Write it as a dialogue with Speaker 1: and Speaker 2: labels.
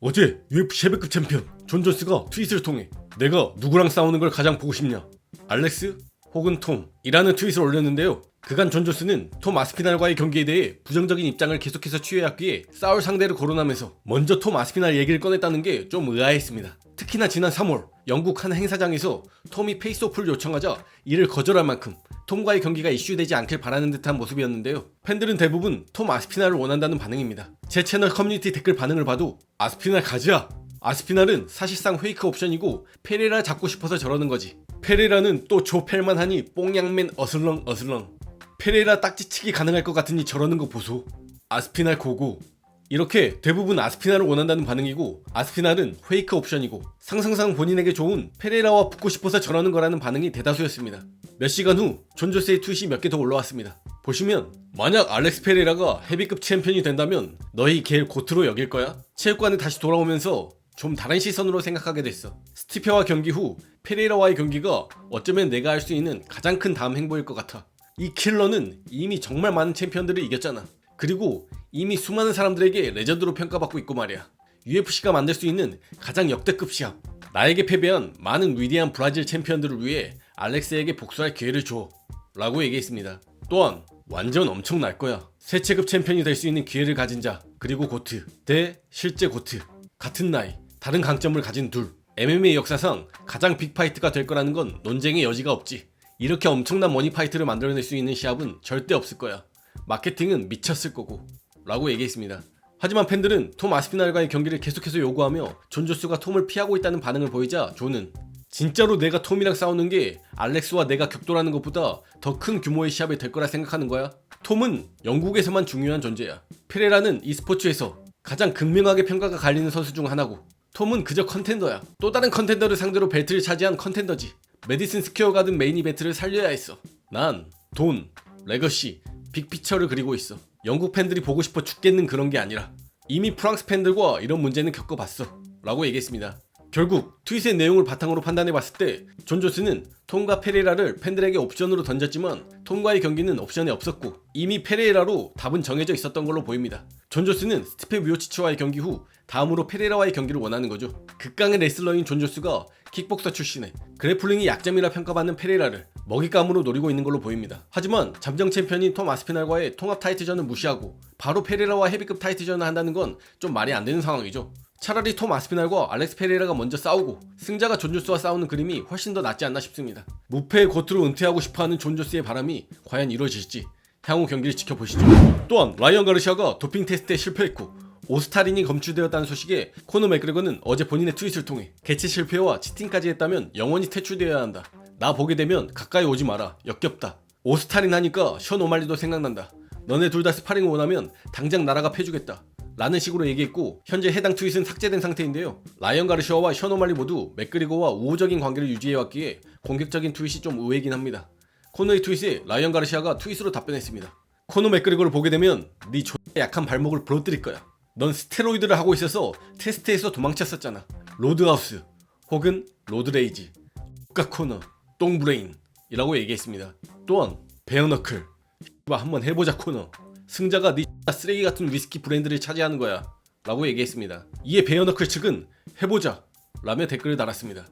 Speaker 1: 어제 UFC 헤비급 챔피언 존 존스가 트윗을 통해 내가 누구랑 싸우는 걸 가장 보고 싶냐? 알렉스 혹은 톰이라는 트윗을 올렸는데요. 그간 존 존스는 톰 아스피날과의 경기에 대해 부정적인 입장을 계속해서 취해왔기에 싸울 상대를 거론하면서 먼저 톰 아스피날 얘기를 꺼냈다는 게 좀 의아했습니다. 특히나 지난 3월 영국 한 행사장에서 톰이 페이스오프를 요청하자 이를 거절할 만큼 톰과의 경기가 이슈되지 않길 바라는 듯한 모습이었는데요. 팬들은 대부분 톰 아스피날을 원한다는 반응입니다. 제 채널 커뮤니티 댓글 반응을 봐도 아스피날 가자! 아스피날은 사실상 페이크 옵션이고 페레라 잡고 싶어서 저러는 거지. 페레라는 또 조펠만 하니 뽕양맨 어슬렁 어슬렁. 페레라 딱지치기 가능할 것 같으니 저러는 거 보소. 아스피날 고고. 이렇게 대부분 아스피날을 원한다는 반응이고 아스피날은 페이크 옵션이고 상상상 본인에게 좋은 페레라와 붙고 싶어서 저러는 거라는 반응이 대다수였습니다. 몇 시간 후 존조스의 트윗이 몇개 더 올라왔습니다. 보시면 만약 알렉스 페레라가 헤비급 챔피언이 된다면 너희 걔를 고트로 여길 거야? 체육관에 다시 돌아오면서 좀 다른 시선으로 생각하게 됐어. 스티페와 경기 후 페레라와의 경기가 어쩌면 내가 할 수 있는 가장 큰 다음 행보일 것 같아. 이 킬러는 이미 정말 많은 챔피언들을 이겼잖아. 그리고 이미 수많은 사람들에게 레전드로 평가받고 있고 말이야. UFC가 만들 수 있는 가장 역대급 시합. 나에게 패배한 많은 위대한 브라질 챔피언들을 위해 알렉스에게 복수할 기회를 줘. 라고 얘기했습니다. 또한 완전 엄청날 거야. 세체급 챔피언이 될 수 있는 기회를 가진 자, 그리고 고트 대 실제 고트. 같은 나이, 다른 강점을 가진 둘. MMA 역사상 가장 빅파이트가 될 거라는 건 논쟁의 여지가 없지. 이렇게 엄청난 머니 파이트를 만들어낼 수 있는 시합은 절대 없을 거야. 마케팅은 미쳤을 거고. 라고 얘기했습니다. 하지만 팬들은 톰 아스피날과의 경기를 계속해서 요구하며 존 조스가 톰을 피하고 있다는 반응을 보이자 존은 진짜로 내가 톰이랑 싸우는 게 알렉스와 내가 격돌하는 것보다 더 큰 규모의 시합이 될 거라 생각하는 거야? 톰은 영국에서만 중요한 존재야. 페레라는 e스포츠에서 가장 극명하게 평가가 갈리는 선수 중 하나고 톰은 그저 컨텐더야. 또 다른 컨텐더를 상대로 벨트를 차지한 컨텐더지. 메디슨 스퀘어 가든 메인 이벤트를 살려야 했어. 난 돈, 레거시, 빅피처를 그리고 있어. 영국 팬들이 보고 싶어 죽겠는 그런 게 아니라 이미 프랑스 팬들과 이런 문제는 겪어봤어. 라고 얘기했습니다. 결국 트윗의 내용을 바탕으로 판단해 봤을 때 존 조스는 톰과 페레라를 팬들에게 옵션으로 던졌지만 톰과의 경기는 옵션에 없었고 이미 페레라로 답은 정해져 있었던 걸로 보입니다. 존 조스는 스티페 미오치치와의 경기 후 다음으로 페레라와의 경기를 원하는 거죠. 극강의 레슬러인 존 조스가 킥복서 출신에 그래플링이 약점이라 평가받는 페레라를 먹잇감으로 노리고 있는 걸로 보입니다. 하지만 잠정 챔피언인 톰 아스피날과의 통합 타이틀전을 무시하고 바로 페레라와 헤비급 타이틀전을 한다는 건 좀 말이 안 되는 상황이죠. 차라리 톰 아스피날과 알렉스 페레라가 먼저 싸우고 승자가 존조스와 싸우는 그림이 훨씬 더 낫지 않나 싶습니다. 무패의 고트로 은퇴하고 싶어하는 존조스의 바람이 과연 이루어질지 향후 경기를 지켜보시죠. 또한 라이언 가르시아가 도핑 테스트에 실패했고 오스타린이 검출되었다는 소식에 코너 맥그레거는 어제 본인의 트윗을 통해 개체 실패와 치팅까지 했다면 영원히 퇴출되어야 한다. 나 보게 되면 가까이 오지 마라. 역겹다. 오스타린 하니까 션 오말리도 생각난다. 너네 둘 다 스파링 원하면 당장 나라가 패주겠다. 라는 식으로 얘기했고 현재 해당 트윗은 삭제된 상태인데요. 라이언 가르시아와 션 오말리 모두 맥그리거와 우호적인 관계를 유지해왔기에 공격적인 트윗이 좀 의외긴 합니다. 코너의 트윗에 라이언 가르시아가 트윗으로 답변했습니다. 코너 맥그리거를 보게 되면 네 X 약한 발목을 부러뜨릴 거야. 넌 스테로이드를 하고 있어서 테스트에서 도망쳤었잖아. 로드하우스 혹은 로드레이지, 국가 코너, 똥브레인이라고 얘기했습니다. 또한 베어너클, 봐 한번 해보자 코너. 승자가 네 쓰레기 같은 위스키 브랜드를 차지하는 거야. 라고 얘기했습니다. 이에 베어너클 측은 해보자 라며 댓글을 달았습니다.